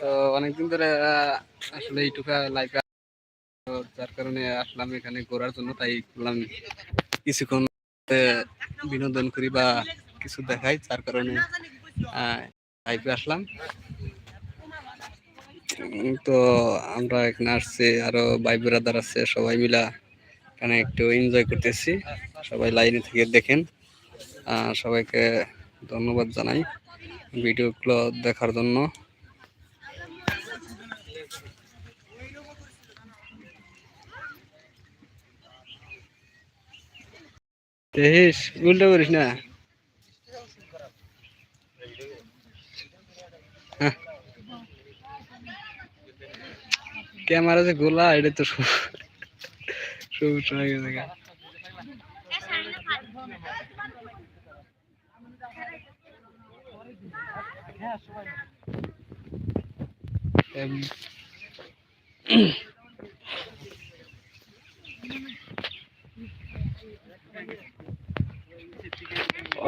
তো অনেকদিন ধরে আসলে ইউটিউবে লাইভে যার কারণে আসলাম এখানে ঘোরার জন্য, তাই করলাম কিছুক্ষণ বিনোদন করি বা কিছু দেখাই, যার কারণে লাইভে আসলাম। তো আমরা এখানে আসছি, আরও ভাই ব্রাদার আছে, সবাই মিলা এখানে একটু এনজয় করতেছি। সবাই লাইনে থেকে দেখেন। সবাইকে ধন্যবাদ জানাই। ভিডিওগুলো দেখার জন্য। দেখিস উল্টো করিস না। হ্যাঁ। ক্যামেরা যে গোলা, এটা তো সমস্যা হয়ে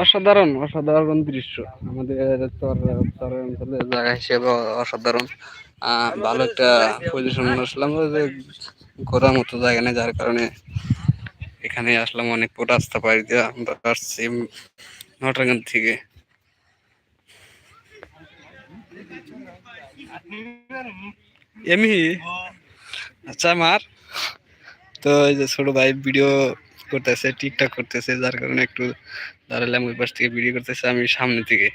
অসাধারণ অসাধারণ দৃশ্য। আমাদের চর চর অঞ্চলের জায়গা হিসেবে অসাধারণ। ভালো একটা পজিশন আসলাম। যে ঘোরার মতো জায়গা নেই, যার কারণে এখানে আসলাম। অনেক রাস্তা পাড়ি দিয়ে আমরা আসছি নটাগান থেকে। এমনি আচ্ছা মার। তো এই যে ছোট ভাই ভিডিও করতেছে টিকটক করতেছে, যার কারণে একটু দাঁড়ালাম ওই পাশ থেকে ভিডিও করতেছে, আমি সামনে থেকে।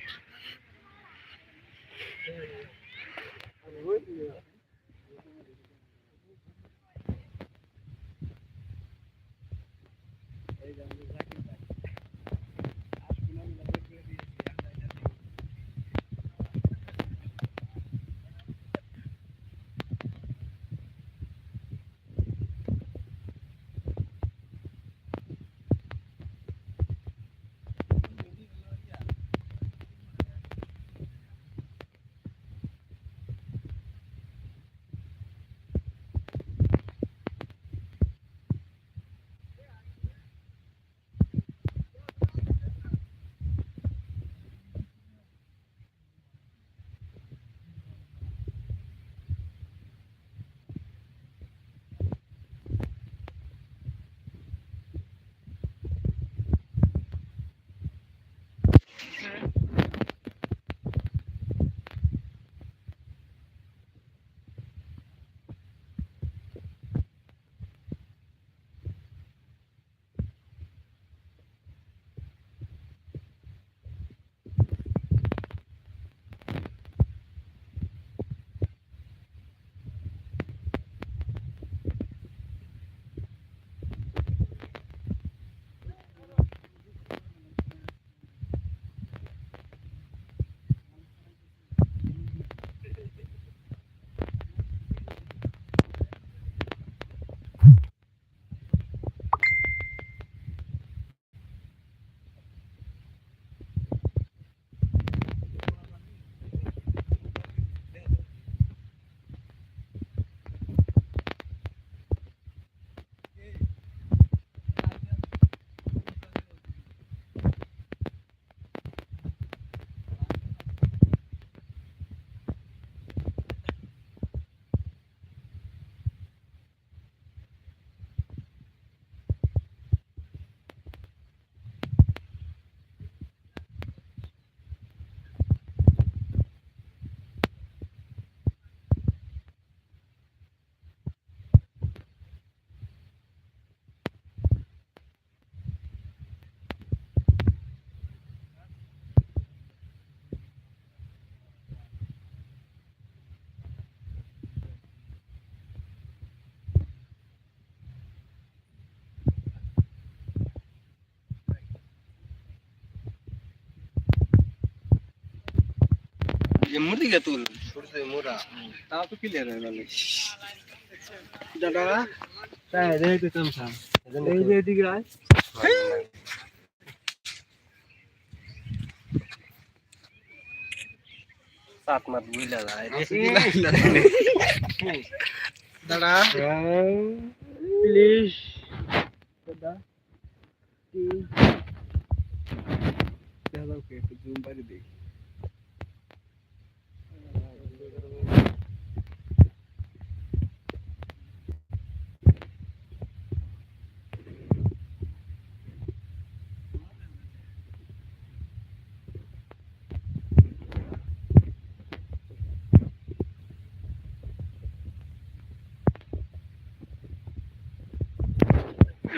ये मुर्दी का तूल मुर्दी मुरा। आप हाँ, तो क्लियर है वाले। दादा। हाँ, ता है देख तुम सा दे दे दिख रहा है। सात मत भूल रहा है दादा। प्लीज़ दादा। क्या लोग के जूम पर देख।